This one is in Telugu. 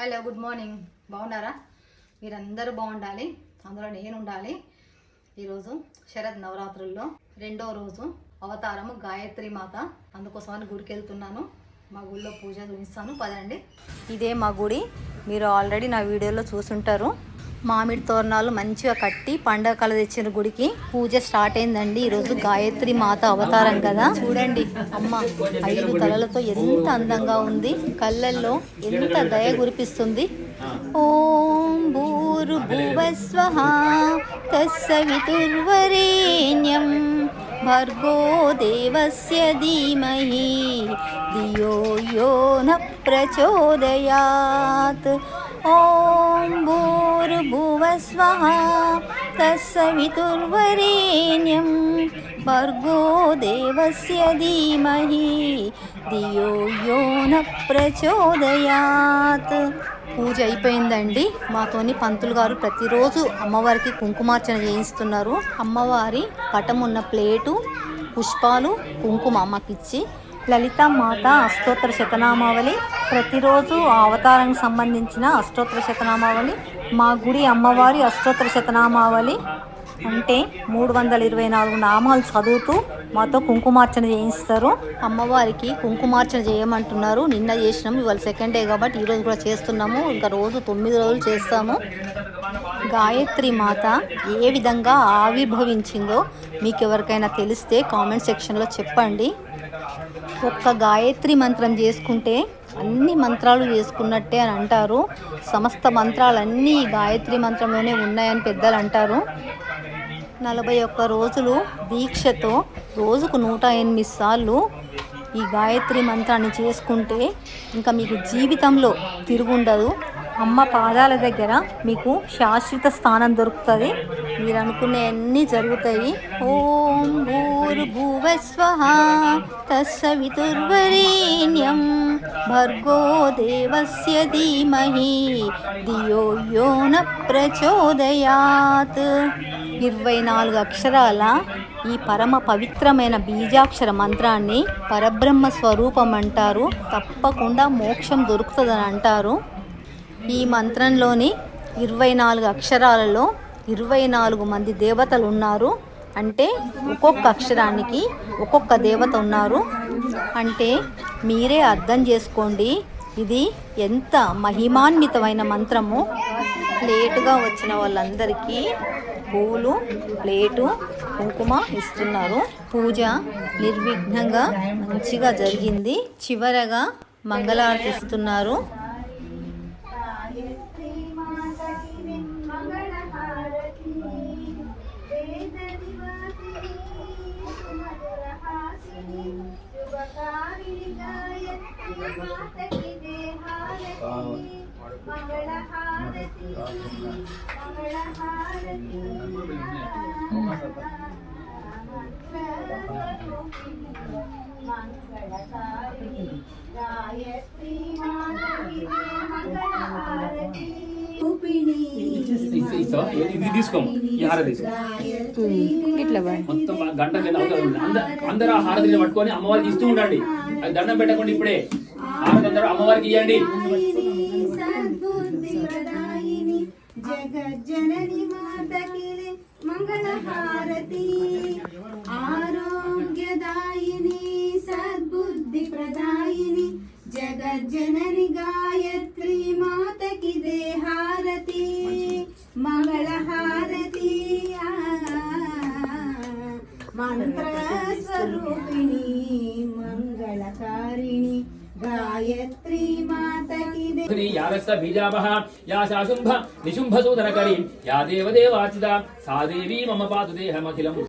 Hello good morning. బాగున్నారా? మీరందరూ బాగుండాలి. అందులో నేను ఉండాలి. ఈరోజు శరద్ నవరాత్రుల్లో రెండో రోజు అవతారము గాయత్రి మాత. అందుకోసమని గుడికి వెళ్తున్నాను మా గుడిలో పూజ చూపిస్తాను. పదండి. ఇదే మా గుడి. మీరు ఆల్రెడీ నా వీడియోలో చూసుంటారు. మామిడి తోరణాలు మంచిగా కట్టి పండగ కళ తెచ్చిన గుడికి పూజ స్టార్ట్ అయిందండి. ఈరోజు గాయత్రి మాత అవతారం కదా. చూడండి అమ్మ ఐదు తలలతో ఎంత అందంగా ఉంది. కళ్ళల్లో ఎంత దయ గురిపిస్తుంది ఓం భూరు భువస్వహ తస్సవితుర్వరేణ్యం భర్గో దేవస్య ధీమహి. ధియో యో న ప్రచోదయాత్. ఓం భూ భూర్భువస్వః తస్సవితుర్వరేణ్యం భర్గో దేవస్య ధీమహి ధియో యో న ప్రచోదయాత్ పూజ అయిపోయిందండి. మాతోని పంతులు గారు ప్రతిరోజు అమ్మవారికి కుంకుమార్చన చేయిస్తున్నారు. అమ్మవారి పటం ఉన్న ప్లేటు పుష్పాలు కుంకుమ అమ్మకిచ్చి లలిత మాత అష్టోత్తర శతనామావళి ప్రతిరోజు ఆ అవతారానికి సంబంధించిన అష్టోత్తర శతనామావళి మా గుడి అమ్మవారి అష్టోత్తర శతనామావళి అంటే మూడు వందల ఇరవై నాలుగు నామాలు చదువుతూ మాతో కుంకుమార్చన చేయిస్తారు. అమ్మవారికి కుంకుమార్చన చేయమంటున్నారు. నిన్న చేసినాము ఇవాళ సెకండ్ డే కాబట్టి ఈరోజు కూడా చేస్తున్నాము. ఇంకా రోజు తొమ్మిది రోజులు చేస్తాము. గాయత్రి మాత ఏ విధంగా ఆవిర్భవించిందో మీకు ఎవరికైనా తెలిస్తే కామెంట్ సెక్షన్లో చెప్పండి. ఒక్క గాయత్రి మంత్రం చేసుకుంటే అన్ని మంత్రాలు చేసుకున్నట్టే అని అంటారు. సమస్త మంత్రాలన్నీ గాయత్రి మంత్రంలోనే ఉన్నాయని పెద్దలు అంటారు. నలభై ఒక్క రోజులు దీక్షతో రోజుకు నూట ఎనిమిది సార్లు ఈ గాయత్రి మంత్రాన్ని చేసుకుంటే ఇంకా మీకు జీవితంలో తిరుగుండదు. అమ్మ పాదాల దగ్గర మీకు శాశ్వత స్థానం దొరుకుతుంది. మీరు అనుకునే అన్నీ జరుగుతాయి. ఓం భూర్భువస్వః తస్సవితుర్వరేణ్యం భర్గో దేవస్య ధీమహి దియో యో న ప్రచోదయాత్. ఇరవై నాలుగు అక్షరాల ఈ పరమ పవిత్రమైన బీజాక్షర మంత్రాన్ని పరబ్రహ్మ స్వరూపం అంటారు. తప్పకుండా మోక్షం దొరుకుతుందని అంటారు. ఈ మంత్రంలోని ఇరవై నాలుగు అక్షరాలలో ఇరవై నాలుగు మంది దేవతలు ఉన్నారు. అంటే ఒక్కొక్క అక్షరానికి ఒక్కొక్క దేవత ఉన్నారు. అంటే మీరే అర్థం చేసుకోండి. ఇది ఎంత మహిమాన్వితమైన మంత్రము. లేటుగా వచ్చిన వాళ్ళందరికీ పూలు ప్లేటు కుంకుమ ఇస్తున్నారు. పూజ నిర్విఘ్నంగా మంచిగా జరిగింది. చివరగా మంగళారతి ఇస్తున్నారు ఇది తీసుకోము ఈ హార తీసుకో ఇట్లా మొత్తం గంట మీద అందరూ ఆ హారతిని పట్టుకొని అమ్మవారికి ఇస్తూ ఉండండి అది దండం పెట్టకుండా ఇప్పుడే హారతి అమ్మవారికి ఇవ్వండి జగజ్జనని మాతకి మంగళహారతి ఆరోగ్యదాయిని సద్బుద్ధి ప్రదాయిని జగజ్జనని గాయత్రి మాతకి దేహారతి మంగళహారతి ఆ, మంత్రస్వరూపిణి మంగళకారిణి. या रक्ष बीजावः या शाशुम्भ निशुम्भसूदरकरी या देवदेवाचिता सा देवी मम पातु देहमखिलम्।